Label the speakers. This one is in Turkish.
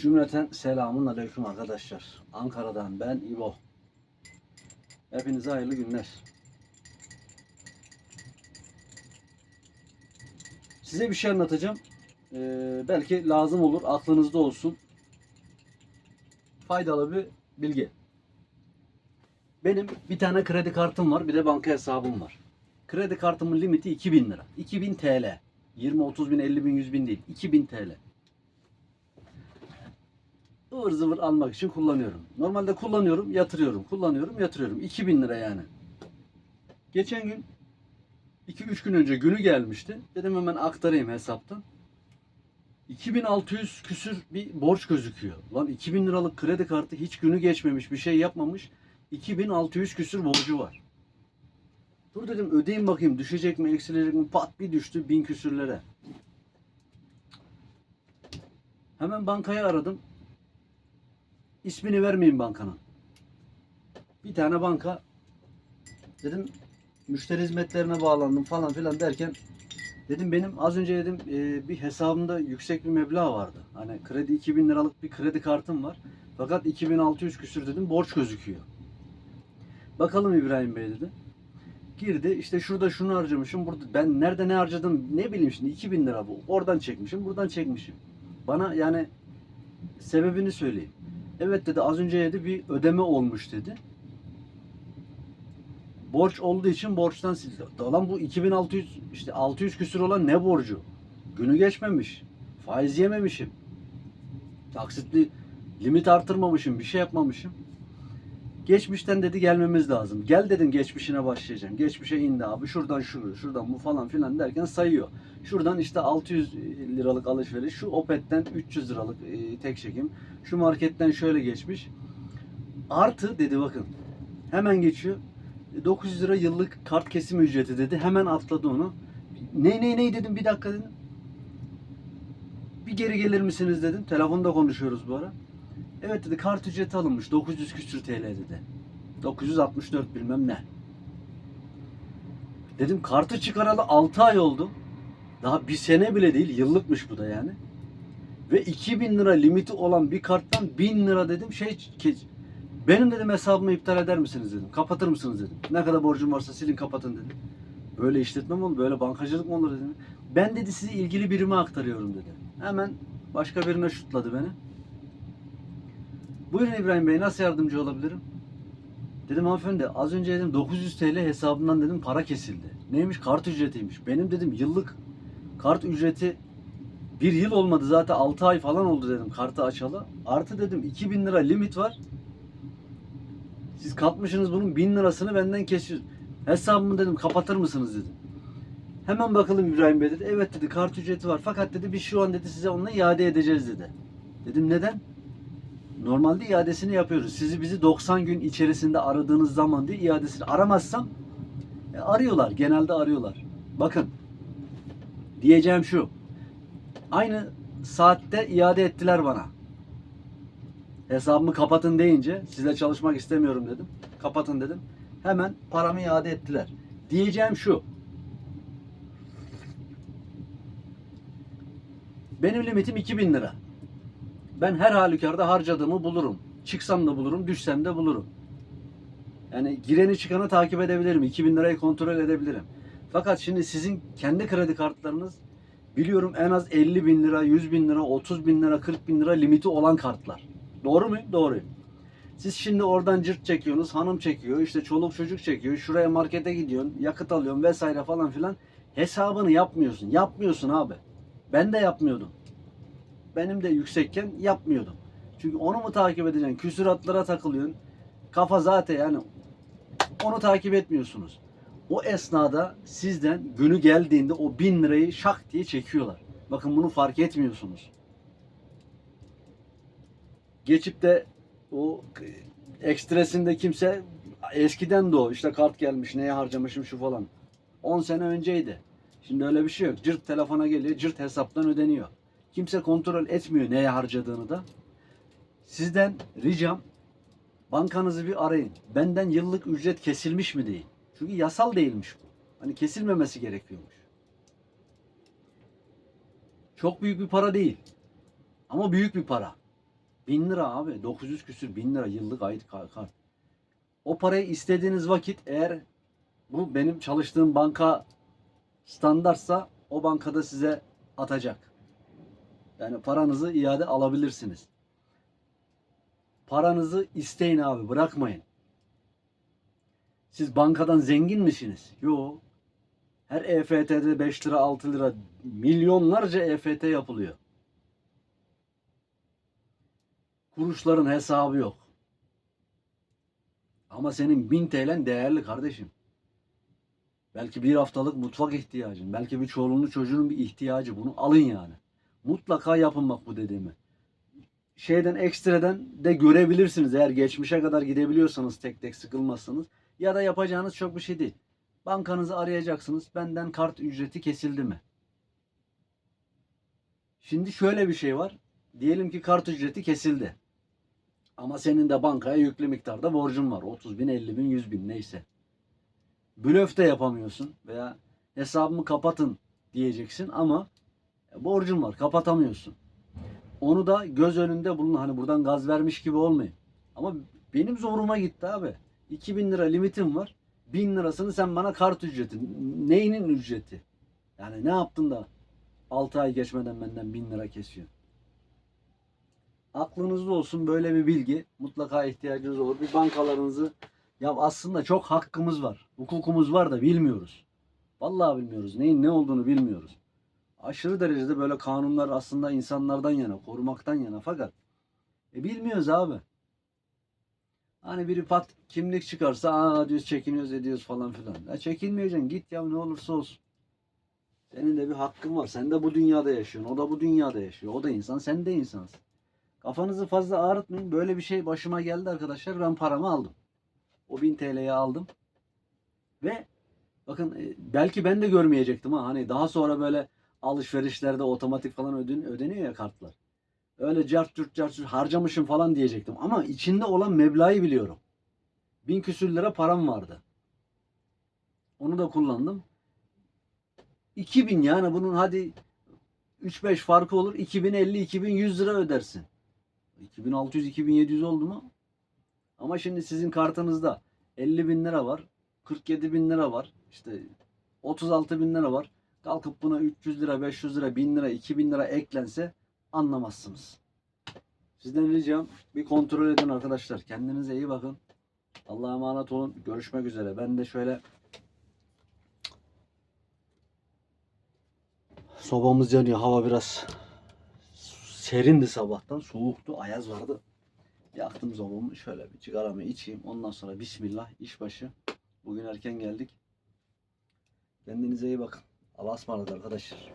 Speaker 1: Cümleten selamun aleyküm arkadaşlar. Ankara'dan ben İbo. Hepinize hayırlı günler. Size bir şey anlatacağım. Ee, belki lazım olur, aklınızda olsun. Faydalı bir bilgi. Benim bir tane kredi kartım var, bir de banka hesabım var. Kredi kartımın limiti 2000 lira. 2000 TL. 20, 30 bin, 50 bin, 100 bin değil. 2000 TL. Ivır zıvır almak için kullanıyorum. Normalde kullanıyorum, yatırıyorum. Kullanıyorum, yatırıyorum. 2000 lira yani. Geçen gün 2-3 gün önce günü gelmişti. Dedim hemen aktarayım hesaptan. 2600 küsür bir borç gözüküyor. Lan 2000 liralık kredi kartı hiç günü geçmemiş, bir şey yapmamış. 2600 küsür borcu var. Dur dedim ödeyeyim bakayım düşecek mi eksilecek mi pat bir düştü bin küsürlere. Hemen bankaya aradım. İsmini vermeyin bankanın. Bir tane banka dedim müşteri hizmetlerine bağlandım falan filan derken dedim benim az önce dedim e, bir hesabımda yüksek bir meblağ vardı. Hani kredi 2000 liralık bir kredi kartım var. Fakat 2600 küsür dedim borç gözüküyor. Bakalım İbrahim Bey dedi. Girdi işte şurada şunu harcamışım. Burada ben nerede ne harcadım ne bileyim şimdi 2000 lira bu. Oradan çekmişim, buradan çekmişim. Bana yani sebebini söyleyeyim. Evet dedi az önce dedi bir ödeme olmuş dedi. Borç olduğu için borçtan sildi. Lan bu 2600 işte 600 küsür olan ne borcu? Günü geçmemiş. Faiz yememişim. Taksitli limit artırmamışım, bir şey yapmamışım. Geçmişten dedi gelmemiz lazım. Gel dedim geçmişine başlayacağım. Geçmişe indi abi. Şuradan şu, şuradan bu falan filan derken sayıyor. Şuradan işte 600 liralık alışveriş. Şu Opet'ten 300 liralık e, tek çekim. Şu marketten şöyle geçmiş. Artı dedi bakın. Hemen geçiyor. E, 900 lira yıllık kart kesim ücreti dedi. Hemen atladı onu. Ne ne ne dedim bir dakika dedim. Bir geri gelir misiniz dedim. Telefonda konuşuyoruz bu ara. Evet dedi kart ücreti alınmış 900 küsür TL dedi. 964 bilmem ne. Dedim kartı çıkaralı 6 ay oldu. Daha bir sene bile değil yıllıkmış bu da yani. Ve 2000 lira limiti olan bir karttan 1000 lira dedim şey benim dedim hesabımı iptal eder misiniz dedim. Kapatır mısınız dedim. Ne kadar borcum varsa silin kapatın dedim. Böyle işletme mi olur? Böyle bankacılık mı olur dedim. Ben dedi sizi ilgili birime aktarıyorum dedi. Hemen başka birine şutladı beni. Buyurun İbrahim Bey nasıl yardımcı olabilirim? Dedim hanımefendi az önce dedim 900 TL hesabından dedim para kesildi. Neymiş? Kart ücretiymiş. Benim dedim yıllık kart ücreti bir yıl olmadı zaten 6 ay falan oldu dedim kartı açalı. Artı dedim 2000 lira limit var. Siz katmışsınız bunun 1000 lirasını benden kesiyorsunuz. Hesabımı dedim kapatır mısınız dedim. Hemen bakalım İbrahim Bey dedi. Evet dedi kart ücreti var. Fakat dedi biz şu an dedi size onu iade edeceğiz dedi. Dedim neden? Normalde iadesini yapıyoruz. Sizi bizi 90 gün içerisinde aradığınız zaman diye iadesini aramazsam e, arıyorlar. Genelde arıyorlar. Bakın diyeceğim şu. Aynı saatte iade ettiler bana. Hesabımı kapatın deyince sizle çalışmak istemiyorum dedim. Kapatın dedim. Hemen paramı iade ettiler. Diyeceğim şu. Benim limitim 2000 lira. Ben her halükarda harcadığımı bulurum. Çıksam da bulurum, düşsem de bulurum. Yani gireni çıkanı takip edebilirim. 2000 lirayı kontrol edebilirim. Fakat şimdi sizin kendi kredi kartlarınız biliyorum en az 50 bin lira, 100 bin lira, 30 bin lira, 40 bin lira limiti olan kartlar. Doğru mu? Doğru. Siz şimdi oradan cırt çekiyorsunuz, hanım çekiyor, işte çoluk çocuk çekiyor, şuraya markete gidiyorsun, yakıt alıyorsun vesaire falan filan. Hesabını yapmıyorsun. Yapmıyorsun abi. Ben de yapmıyordum benim de yüksekken yapmıyordum. Çünkü onu mu takip edeceksin? Küsuratlara takılıyorsun. Kafa zaten yani onu takip etmiyorsunuz. O esnada sizden günü geldiğinde o bin lirayı şak diye çekiyorlar. Bakın bunu fark etmiyorsunuz. Geçip de o ekstresinde kimse eskiden de o işte kart gelmiş neye harcamışım şu falan. 10 sene önceydi. Şimdi öyle bir şey yok. Cırt telefona geliyor, cırt hesaptan ödeniyor. Kimse kontrol etmiyor neye harcadığını da. Sizden ricam bankanızı bir arayın. Benden yıllık ücret kesilmiş mi değil. Çünkü yasal değilmiş bu. Hani kesilmemesi gerekiyormuş. Çok büyük bir para değil. Ama büyük bir para. 1000 lira abi. 900 küsür 1000 lira yıllık aylık ka- kart. O parayı istediğiniz vakit eğer bu benim çalıştığım banka standartsa o bankada size atacak. Yani paranızı iade alabilirsiniz. Paranızı isteyin abi bırakmayın. Siz bankadan zengin misiniz? Yok. Her EFT'de 5 lira 6 lira milyonlarca EFT yapılıyor. Kuruşların hesabı yok. Ama senin 1000 TL'n değerli kardeşim. Belki bir haftalık mutfak ihtiyacın. Belki bir çoluğunun çocuğunun bir ihtiyacı. Bunu alın yani. Mutlaka yapın bak bu dediğimi. Şeyden ekstreden de görebilirsiniz. Eğer geçmişe kadar gidebiliyorsanız tek tek sıkılmazsanız. Ya da yapacağınız çok bir şey değil. Bankanızı arayacaksınız. Benden kart ücreti kesildi mi? Şimdi şöyle bir şey var. Diyelim ki kart ücreti kesildi. Ama senin de bankaya yüklü miktarda borcun var. 30 bin, 50 bin, 100 bin neyse. Blöf de yapamıyorsun veya hesabımı kapatın diyeceksin ama borcun var kapatamıyorsun. Onu da göz önünde bulun. Hani buradan gaz vermiş gibi olmayın. Ama benim zoruma gitti abi. 2000 lira limitim var. 1000 lirasını sen bana kart ücreti. Neyinin ücreti? Yani ne yaptın da 6 ay geçmeden benden 1000 lira kesiyor. Aklınızda olsun böyle bir bilgi. Mutlaka ihtiyacınız olur. Bir bankalarınızı ya aslında çok hakkımız var. Hukukumuz var da bilmiyoruz. Vallahi bilmiyoruz. Neyin ne olduğunu bilmiyoruz. Aşırı derecede böyle kanunlar aslında insanlardan yana, korumaktan yana fakat e, bilmiyoruz abi. Hani biri pat kimlik çıkarsa aa diyoruz çekiniyoruz ediyoruz falan filan. Ya çekinmeyeceksin git ya ne olursa olsun. Senin de bir hakkın var. Sen de bu dünyada yaşıyorsun. O da bu dünyada yaşıyor. O da insan, sen de insansın. Kafanızı fazla ağrıtmayın. Böyle bir şey başıma geldi arkadaşlar. Ben paramı aldım. O 1000 TL'yi aldım. Ve bakın e, belki ben de görmeyecektim ha. Hani daha sonra böyle alışverişlerde otomatik falan öden, ödeniyor ya kartlar. Öyle cart curt cart curt harcamışım falan diyecektim. Ama içinde olan meblağı biliyorum. Bin küsür lira param vardı. Onu da kullandım. 2000 yani bunun hadi 3-5 farkı olur. 2050-2100 lira ödersin. 2600-2700 oldu mu? Ama şimdi sizin kartınızda 50 bin lira var. 47 bin lira var. işte 36 bin lira var. Kalkıp buna 300 lira, 500 lira, 1000 lira, 2000 lira eklense anlamazsınız. Sizden ricam bir kontrol edin arkadaşlar. Kendinize iyi bakın. Allah'a emanet olun. Görüşmek üzere. Ben de şöyle sobamız yanıyor. Hava biraz serindi sabahtan. Soğuktu. Ayaz vardı. Yaktım sobamı. Şöyle bir cigaramı içeyim. Ondan sonra bismillah işbaşı. Bugün erken geldik. Kendinize iyi bakın. Allah'a ısmarladık arkadaşlar.